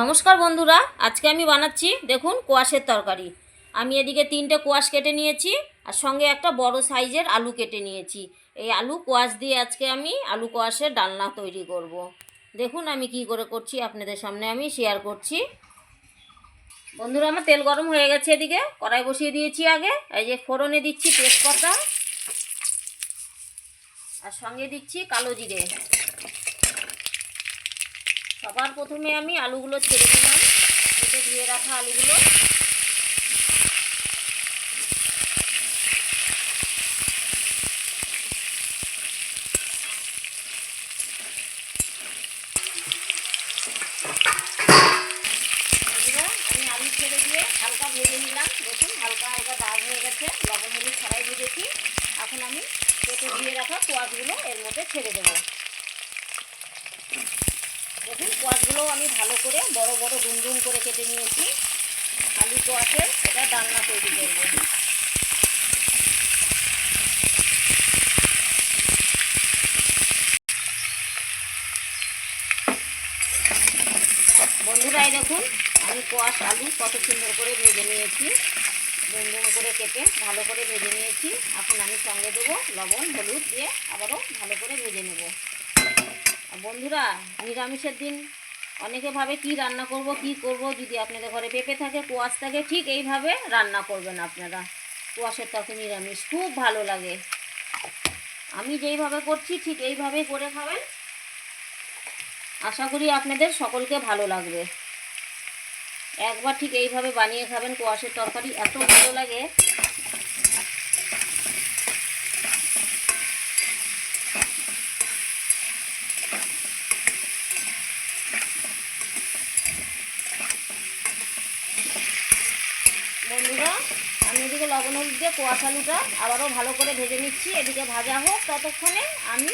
নমস্কার বন্ধুরা, আজকে আমি বানাচ্ছি, দেখুন, কোয়াশের তরকারি। আমি এদিকে তিনটে কোয়াশ কেটে নিয়েছি, আর সঙ্গে একটা বড় সাইজের আলু কেটে নিয়েছি। এই আলু কোয়াশ দিয়ে আজকে আমি আলু কোয়াশের ডালনা তৈরি করব। দেখুন, আমি কি করে করছি, আপনাদের সামনে আমি শেয়ার করছি। বন্ধুরা, আমার তেল গরম হয়ে গেছে এদিকে, কড়াই বসিয়ে দিয়েছি আগে। এই যে ফোড়নে দিচ্ছি তেজপাতা, আর সঙ্গে দিচ্ছি কালো জিরে। সবার প্রথমে আমি আলুগুলো ছেড়ে দিলাম। কেটে ধুয়ে রাখা আলুগুলো। আমি আলু ছেড়ে দিয়ে হালকা ভেজে নিলাম। দেখুন, হালকা হালকা দাগ হয়ে গেছে। লবণ হলুদ ছাড়াই ভেজেছি। এখন আমি কেটে ধুয়ে রাখা কোয়াশগুলো এর মধ্যে ছেড়ে দেবো। দেখুন কোয়াশগুলো আমি ভালো করে বড় বড় ডুম ডুম করে কেটে নিয়েছি। আলু কোয়াশের এটা ডালনা তৈরি করব। বন্ধুরা, এই দেখুন, আমি কোয়াশ আলু কত সুন্দর করে ভেজে নিয়েছি। ডুম ডুম করে কেটে ভালো করে ভেজে নিয়েছি। এখন আমি সঙ্গে দেবো লবণ, হলুদ দিয়ে আবারও ভালো করে ভেজে নেব। বন্ধুরা, নিরামিষের দিন অনেকে ভাবে কি রান্না করব, কি করব, যদি আপনাদের ঘরে পেঁপে থাকে, কোয়াশ থাকে, ঠিক এইভাবে রান্না করবেন আপনারা। কোয়াশের তরকারি নিরামিষ খুব ভালো লাগে। আমি যেইভাবে করছি, ঠিক এইভাবেই করে খাবেন। আশা করি আপনাদের সকলকে ভালো লাগবে। একবার ঠিক এইভাবে বানিয়ে খাবেন, কোয়াশের তরকারি এত ভালো লাগে বন্ধুরা আমি এদিকে লবণ হলুদ দিয়ে কোয়াশ আলুটা আবারও ভালো করে ভেজে নিচ্ছি। এদিকে ভাজা হোক, ততক্ষণে আমি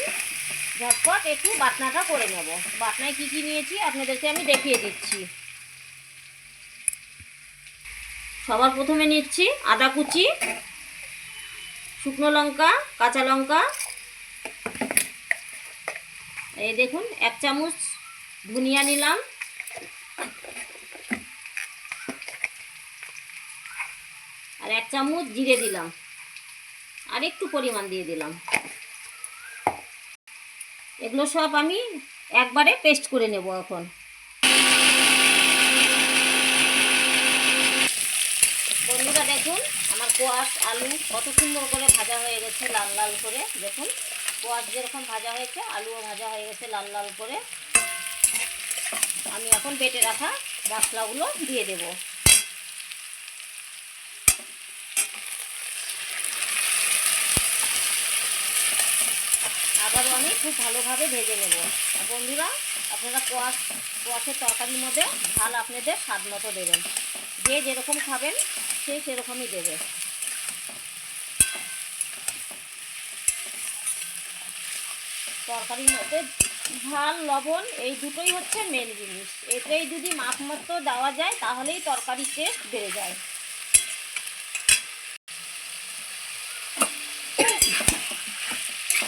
ঝটপট একটু বাটনাটা করে নেব। বাটনায় কী কী নিয়েছি আপনাদেরকে আমি দেখিয়ে দিচ্ছি। সবার প্রথমে নিচ্ছি আদা কুচি, শুকনো লঙ্কা, কাঁচা লঙ্কা। এই দেখুন, এক চামচ ধনিয়া নিলাম আর এক চামচ জিরে দিলাম। আর একটু পরিমাণ দিয়ে দিলাম। এগুলো সব আমি একবারে পেস্ট করে নেব এখন। বন্ধুরা দেখুন, আমার কোয়াশ আলু কত সুন্দর করে ভাজা হয়ে গেছে লাল লাল করে। দেখুন, কোয়াশ যেরকম ভাজা হয়েছে, আলুও ভাজা হয়ে গেছে লাল লাল করে। আমি এখন বেটে রাখা মশলাগুলো দিয়ে দেবো। আবারও আমি খুব ভালোভাবে ভেজে নেব। বন্ধুরা, আপনারা কোয়াশ, কোয়াশের তরকারির মধ্যে ঝাল আপনাদের স্বাদ মতো দেবেন। যে যেরকম খাবেন, সে সেরকমই দেবে। তরকারির মধ্যে ঝাল, লবণ, এই দুটোই হচ্ছে মেন জিনিস। এটাই যদি মাপ মতো দেওয়া যায়, তাহলেই তরকারির টেস্ট বেড়ে যায়।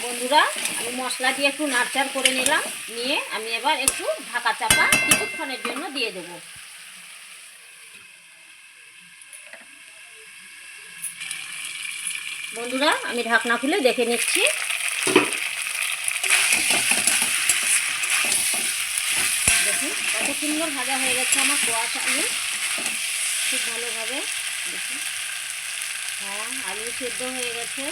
বন্ধুরা আমি মশলা দিয়ে একটু নাড়চাড় করে নিলাম, নিয়ে আমি এবার একটু ঢাকা চাপা কিছুক্ষণের জন্য দিয়ে দেব। বন্ধুরা, আমি ঢাকনা খুলে দেখে নিচ্ছি। দেখুন, কত সুন্দর ভাজা হয়ে গেছে আমার কোয়াশ আলু। খুব ভালোভাবে, দেখুন। হ্যাঁ আলু সেদ্ধ হয়ে গেছে।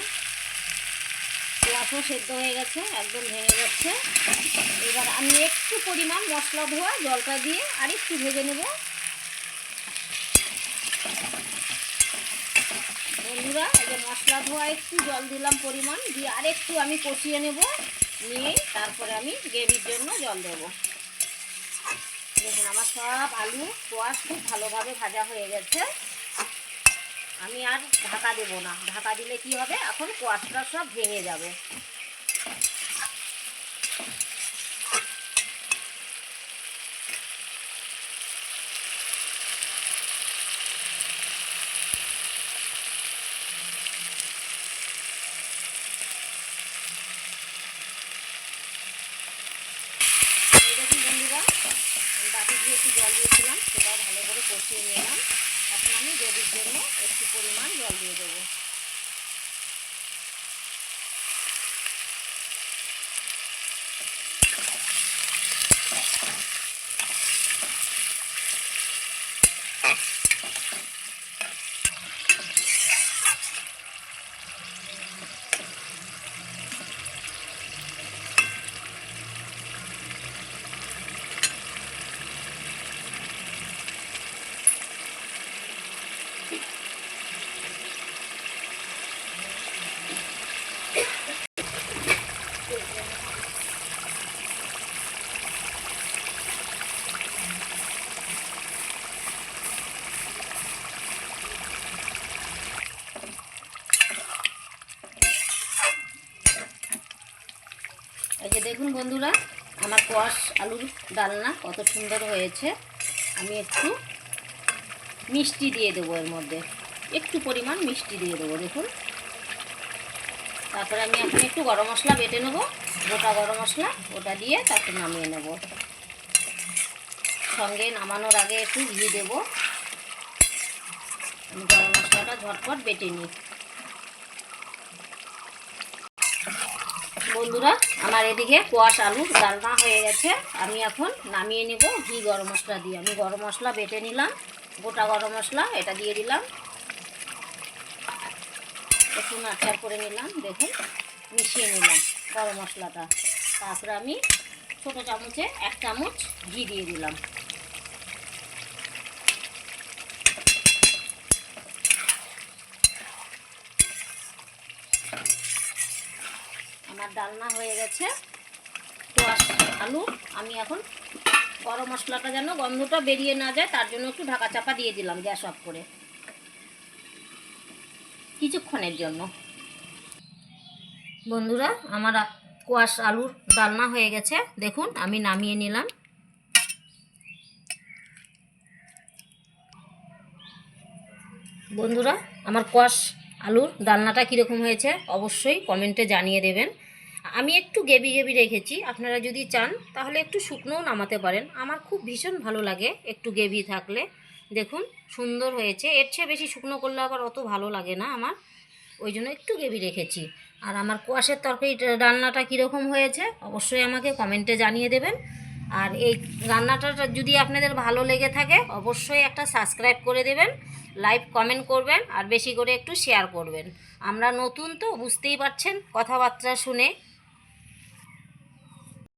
পেঁয়াজও সেদ্ধ হয়ে গেছে, একদম ভেঙে যাচ্ছে। এবার আমি একটু পরিমাণ মশলা ধোয়া, জলটা দিয়ে আর একটু ভেজে নেব। বন্ধুরা, এই যে মশলা ধোয়া, একটু জল দিলাম পরিমাণ, দিয়ে আর একটু আমি কষিয়ে নেব, নিয়ে তারপরে আমি গ্রেভির জন্য জল দেব। দেখুন, আমার সব আলু কোয়াশ খুব ভালোভাবে ভাজা হয়ে গেছে। আমি আর ঢাকা দেবো না। ঢাকা দিলে কি হবে? এখন কোয়াশটা সব ভেঙে যাবে। বাটি দিয়ে একটু জল দিয়েছিলাম, সেটাও ভালো করে কষিয়ে নিলাম। আমি গ্রেভির জন্য একটু পরিমাণ জল দিয়ে দেবো এই যে দেখুন বন্ধুরা, আমার কোয়াশ আলুর ডালনা কত সুন্দর হয়েছে। আমি একটু মিষ্টি দিয়ে দেবো এর মধ্যে। একটু পরিমাণ মিষ্টি দিয়ে দেবো, দেখুন। তারপরে আমি এখন একটু গরম মশলা বেটে নেব, গোটা গরম মশলা, ওটা দিয়ে তারপর নামিয়ে নেব। সঙ্গে নামানোর আগে একটু ঘি দেবো। আমি গরম মশলাটা ঝটপট বেটে নিই। বন্ধুরা, আমার এদিকে কোয়াশ আলু ডালনা হয়ে গেছে। আমি এখন নামিয়ে নেব ঘি গরম মশলা দিয়ে। আমি গরম মশলা বেটে নিলাম, গোটা গরম মশলা এটা দিয়ে দিলাম। একটু নাচার করে নিলাম, দেখুন, মিশিয়ে নিলাম গরম মশলাটা। তারপরে আমি ছোটো চামচে এক চামচ ঘি দিয়ে দিলাম আমার ডালনা হয়ে গেছে। আলু আমি এখন গরম মশলাটা যেন গন্ধটা বেরিয়ে না যায়, তার জন্য একটু ঢাকা চাপা দিয়ে দিলাম গ্যাস অফ করে। কিছুক্ষণের জন্য। বন্ধুরা, আমার কোয়াশ আলুর ডালনা হয়ে গেছে। দেখুন, আমি নামিয়ে নিলাম। বন্ধুরা, আমার কোয়াশ আলুর ডালনাটা কীরকম হয়েছে অবশ্যই কমেন্টে জানিয়ে দেবেন। আমি একটু গেবি গেবি রেখেছি, আপনারা যদি চান তাহলে একটু শুকনোও নামাতে পারেন। আমার খুব ভীষণ ভালো লাগে একটু গেবি থাকলে। দেখুন, সুন্দর হয়েছে। এর চেয়ে বেশি শুকনো করলে আবার অত ভালো লাগে না আমার। ওই জন্য একটু গেবি রেখেছি। আর আমার কোয়াশের তরকারি রান্নাটা কীরকম হয়েছে অবশ্যই আমাকে কমেন্টে জানিয়ে দেবেন। আর এই রান্নাটা যদি আপনাদের ভালো লেগে থাকে, অবশ্যই একটা সাবস্ক্রাইব করে দেবেন লাইভ কমেন্ট করবেন, আর বেশি করে একটু শেয়ার করবেন। আমরা নতুন তো, বুঝতেই পারছেন কথাবার্তা শুনে।